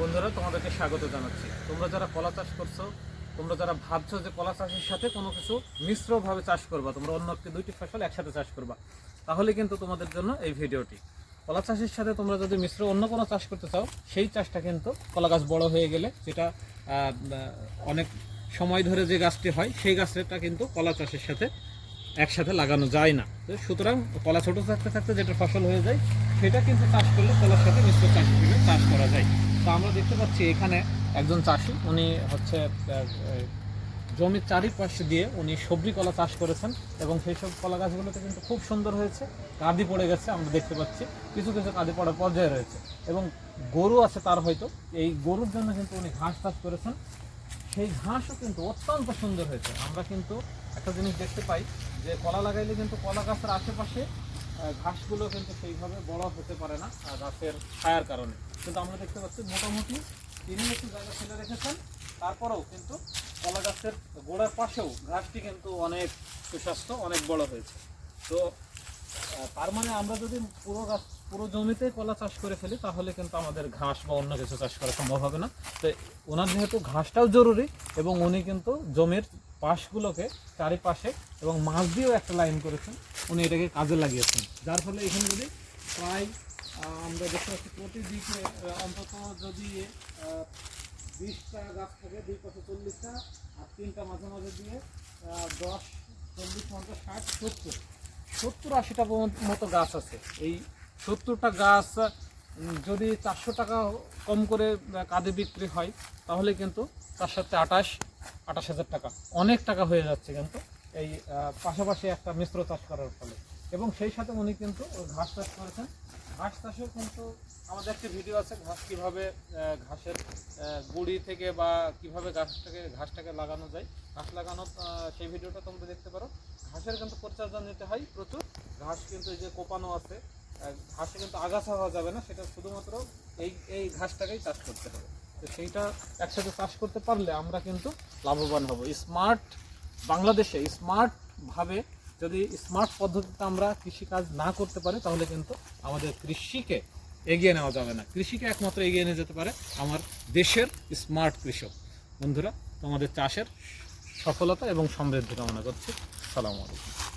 বন্ধুরা, তোমাদেরকে স্বাগত জানাচ্ছি। তোমরা যারা কলা চাষ করছ, তোমরা যারা ভাবছ যে কলা চাষের সাথে কোনো কিছু মিশ্রভাবে চাষ করবা, তোমরা অন্য একটি দুইটি ফসল একসাথে চাষ করবা, তাহলে কিন্তু তোমাদের জন্য এই ভিডিওটি। কলা চাষের সাথে তোমরা যদি মিশ্র অন্য কোনো চাষ করতে চাও, সেই চাষটা কিন্তু কলা গাছ বড় হয়ে গেলে যেটা অনেক সময় ধরে যে গাছটি হয়, সেই গাছটা কিন্তু কলা চাষের সাথে একসাথে লাগানো যায় না। সুতরাং কলা ছোট থাকতে থাকতে যেটা ফসল হয়ে যায়, সেটা কিন্তু চাষ করলে কলার সাথে মিশ্র চাষ চাষ করা যায়। তো আমরা দেখতে পাচ্ছি এখানে একজন চাষি, উনি হচ্ছে জমির চারিপাশে দিয়ে উনি সবজি কলা চাষ করেছেন এবং সেই সব কলা গাছগুলোতে কিন্তু খুব সুন্দর হয়েছে। কাঁদি পড়ে গেছে, আমরা দেখতে পাচ্ছি। কিছু কিছু কাঁদি পড়ার পর্যায়ে রয়েছে এবং গরু আছে তার হয়তো। এই গরুর জন্য কিন্তু উনি ঘাস চাষ করেছেন। সেই ঘাসও কিন্তু অত্যন্ত সুন্দর হয়েছে। আমরা কিন্তু একটা জিনিস দেখতে পাই যে কলা লাগাইলে কিন্তু কলা গাছের আশেপাশে ঘাসগুলো কিন্তু সেইভাবে বড় হতে পারে না গাছের ছায়ার কারণে। কিন্তু আমরা দেখতে পাচ্ছি মোটামুটি তিনি একটু জায়গা ফেলে রেখেছেন, তারপরেও কিন্তু কলা গাছের গোড়ার পাশেও ঘাসটি কিন্তু অনেক সুস্বাস্থ্য, অনেক বড় হয়েছে। তো তার মানে আমরা যদি পুরো গাছ, পুরো জমিতে কলা চাষ করে ফেলি, তাহলে কিন্তু আমাদের ঘাস বা অন্য কিছু চাষ করা সম্ভব হবে না। তো, ওনার যেহেতু ঘাসটাও জরুরি, এবং উনি কিন্তু জমির পাশগুলোকে চারিপাশে এবং মাছ দিয়েও একটা লাইন করেছেন। উনি এটাকে কাজে লাগিয়েছেন। যার ফলে এখানে যদি প্রায় আমরা দেখতে পাচ্ছি প্রতি দিকে অন্তত যদি বিশটা গাছ থাকে, দুই পাশে চল্লিশটা, আর তিনটা মাঝে মাঝে দিয়ে দশ, চল্লিশ, পঞ্চাশ, ষাট, সত্তর। সত্তর, আশিটা মতো গাছ আছে। এই সত্তরটা গাছ যদি চারশো টাকা কম করে কাঁদে বিক্রি হয়, তাহলে কিন্তু তার সাথে আঠাশ আঠাশ হাজার টাকা। অনেক টাকা হয়ে যাচ্ছে কিন্তু এই পাশাপাশি একটা মিশ্র চাষ করার ফলে। এবং সেই সাথে উনি কিন্তু ঘাস চাষ করেছেন। ঘাস চাষেও কিন্তু আমাদের একটা ভিডিও আছে, ঘাস কীভাবে ঘাসের গুড়ি থেকে বা কীভাবে ঘাসটাকে ঘাসটাকে লাগানো যায়, ঘাস লাগানো সেই ভিডিওটা তোমরা দেখতে পারো। ঘাসের কিন্তু পরিচর্যা নিতে হয় প্রচুর। ঘাস কিন্তু এই যে কোপানো আছে ঘাসে কিন্তু আগাছা হওয়া যাবে না, সেটা শুধুমাত্র এই এই ঘাসটাকেই চাষ করতে হবে। তো সেইটা একসাথে চাষ করতে পারলে আমরা কিন্তু লাভবান হব। স্মার্ট বাংলাদেশে স্মার্ট ভাবে যদি স্মার্ট পদ্ধতিতে আমরা কৃষিকাজ না করতে পারি, তাহলে কিন্তু আমাদের কৃষিকে এগিয়ে নেওয়া যাবে না। কৃষিকে একমাত্র এগিয়ে নিয়ে যেতে পারে আমার দেশের স্মার্ট কৃষক। বন্ধুরা, তোমাদের চাষের সফলতা এবং সমৃদ্ধি কামনা করছি। সালামু আলাইকুম।